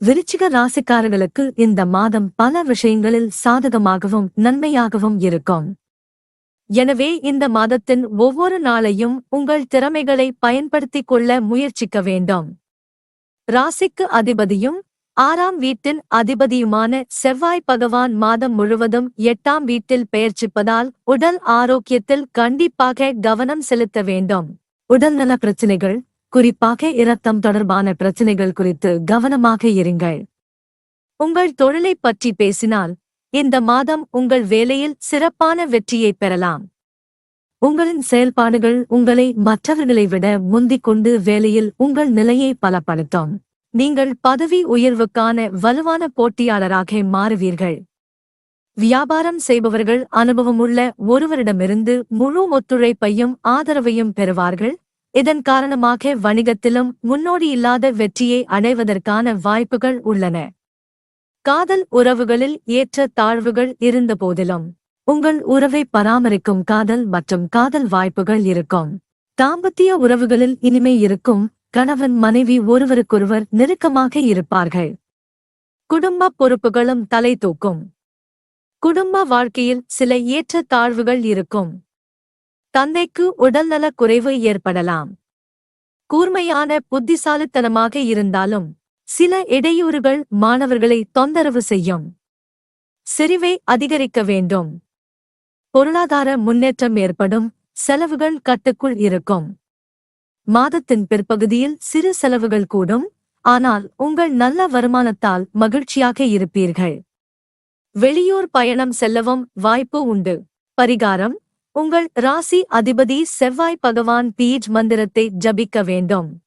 விருச்சிக ராசிக்காரர்களுக்கு இந்த மாதம் பல விஷயங்களில் சாதகமாகவும் நன்மையாகவும் இருக்கும். எனவே இந்த மாதத்தின் ஒவ்வொரு நாளையும் உங்கள் திறமைகளை பயன்படுத்திக் கொள்ள முயற்சிக்க வேண்டும். ராசிக்கு அதிபதியும் ஆறாம் வீட்டின் அதிபதியுமான செவ்வாய் பகவான் மாதம் முழுவதும் எட்டாம் வீட்டில் பெயர்ச்சிப்பதால் உடல் ஆரோக்கியத்தில் கண்டிப்பாக கவனம் செலுத்த வேண்டும். உடல்நல பிரச்சினைகள் குறிப்பாக இரத்தம் தொடர்பான பிரச்சனைகள் குறித்து கவனமாக இருங்கள். உங்கள் தொழிலைப் பற்றி பேசினால் இந்த மாதம் உங்கள் வேலையில் சிறப்பான வெற்றியை பெறலாம். உங்களின் செயல்பாடுகள் உங்களை மற்றவர்களை விட முந்திக் கொண்டு வேலையில் உங்கள் நிலையை பலப்படுத்தும். நீங்கள் பதவி உயர்வுக்கான வலுவான போட்டியாளராக மாறுவீர்கள். வியாபாரம் செய்பவர்கள் அனுபவமுள்ள ஒருவரிடமிருந்து முழு ஒத்துழைப்பையும் ஆதரவையும் பெறுவார்கள். இதன் காரணமாக வணிகத்திலும் முன்னோடியில்லாத வெற்றியை அடைவதற்கான வாய்ப்புகள் உள்ளன. காதல் உறவுகளில் ஏற்ற தாழ்வுகள் இருந்தபோதிலும் உங்கள் உறவை பராமரிக்கும் காதல் மற்றும் காதல் வாய்ப்புகள் இருக்கும். தாம்பத்திய உறவுகளில் இனிமை இருக்கும் கணவன் மனைவி ஒருவருக்கொருவர் நெருக்கமாக இருப்பார்கள். குடும்ப பொறுப்புகளும் தலை தூக்கும். குடும்ப வாழ்க்கையில் சில ஏற்ற தாழ்வுகள் இருக்கும். தந்தைக்கு உடல்நலக் குறைவு ஏற்படலாம். கூர்மையான புத்திசாலித்தனமாக இருந்தாலும் சில இடையூறுகள் மாணவர்களை தொந்தரவு செய்யும். செறிவை அதிகரிக்க வேண்டும். பொருளாதார முன்னேற்றம் ஏற்படும் செலவுகள் கட்டுக்குள் இருக்கும். மாதத்தின் பிற்பகுதியில் சிறு செலவுகள் கூடும் ஆனால் உங்கள் நல்ல வருமானத்தால் மகிழ்ச்சியாக இருப்பீர்கள். வெளியூர் பயணம் செல்லவும் வாய்ப்பு உண்டு. பரிகாரம் உங்கள் ராசி அதிபதி செவ்வாய் பகவான் பீஜ் மந்திரத்தை ஜபிக்க வேண்டும்.